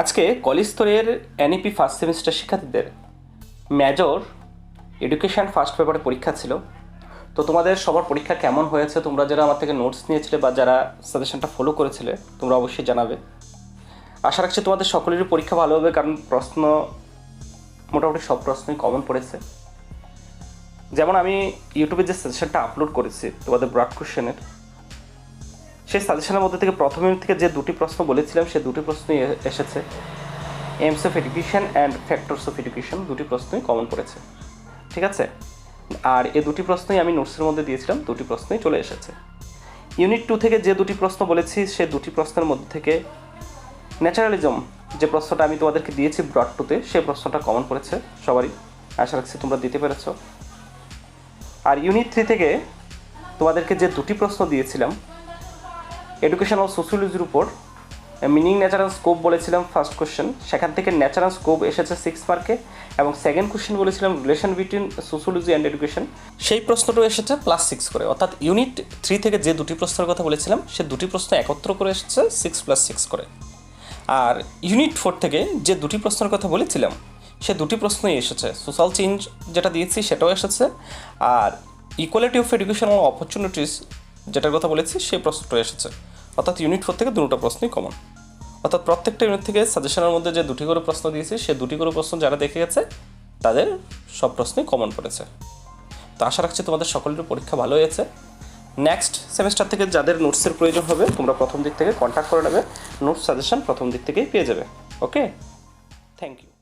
আজকে কলেজ স্তরের NEP first semester শিক্ষার্থীদের মেজর এডুকেশান ফার্স্ট পেপারে পরীক্ষা ছিল। তো তোমাদের সবার পরীক্ষা কেমন হয়েছে? তোমরা যারা আমার থেকে নোটস নিয়েছিলে বা যারা সাজেশনটা ফলো করেছিলে, তোমরা অবশ্যই জানাবে। আশা রাখছি তোমাদের সকলেরই পরীক্ষা ভালো হবে, কারণ প্রশ্ন, মোটামুটি সব প্রশ্নই কমন পড়েছে। যেমন আমি ইউটিউবে যে সাজেশনটা আপলোড করেছি তোমাদের ব্রড কোশ্চেনের সেই সাজেশনের মধ্যে থেকে প্রথম থেকে যে দুটি প্রশ্ন বলেছিলাম, সে দুটি প্রশ্নই এসেছে। Aims of education and factors of education দুটি প্রশ্নই কমন পড়েছে। ঠিক আছে? আর এ দুটি প্রশ্নই আমি নোটসের মধ্যে দিয়েছিলাম, দুটি প্রশ্নই চলে এসেছে। ইউনিট টু থেকে যে দুটি প্রশ্ন বলেছি, সে দুটি প্রশ্নের মধ্যে থেকে ন্যাচারালিজম যে প্রশ্নটা আমি তোমাদেরকে দিয়েছি ব্রড টুতে সেই প্রশ্নটা কমন পড়েছে সবারই। আশা রাখছি তোমরা দিতে পেরেছ। আর ইউনিট থ্রি থেকে তোমাদেরকে যে দুটি প্রশ্ন দিয়েছিলাম এডুকেশন ও সোশিয়োলজির উপর মিনিং ন্যাচারাল স্কোপ বলেছিলাম ফার্স্ট কোশ্চেন সেখান থেকে ন্যাচারাল স্কোপ এসেছে সিক্স মার্কে এবং সেকেন্ড কোশ্চেন বলেছিলাম relation between sociology and education সেই প্রশ্নটাও এসেছে প্লাস সিক্স করে। অর্থাৎ ইউনিট থ্রি থেকে যে দুটি প্রশ্নের কথা বলেছিলাম, সে দুটি প্রশ্ন একত্র করে এসেছে সিক্স প্লাস সিক্স করে। আর ইউনিট ফোর থেকে যে দুটি প্রশ্নের কথা বলেছিলাম, সে দুটি প্রশ্নই এসেছে। সোশ্যাল চেঞ্জ যেটা দিয়েছি সেটাও এসেছে। আর ইকুয়ালিটি অফ এডুকেশনাল অপরচুনিটিস যেটার কথা বলেছি, সেই প্রশ্নটা এসেছে। অর্থাৎ ইউনিট ফোর থেকে দুটো প্রশ্নই কমন অর্থাৎ প্রত্যেকটা ইউনিট থেকে সাজেশনের মধ্যে যে দুটি করে প্রশ্ন দিয়েছি, সে দুটি করে প্রশ্ন যারা দেখে গেছে, তাদের সব প্রশ্নই কমন পড়েছে। তো আশা রাখছি তোমাদের সকলের পরীক্ষা ভালো হয়েছে। নেক্সট সেমিস্টার থেকে যাদের নোটসের প্রয়োজন হবে, তোমরা প্রথম দিক থেকে কন্ট্যাক্ট করে নেবে। নোটস সাজেশন প্রথম দিক থেকেই পেয়ে যাবে। Okay thank you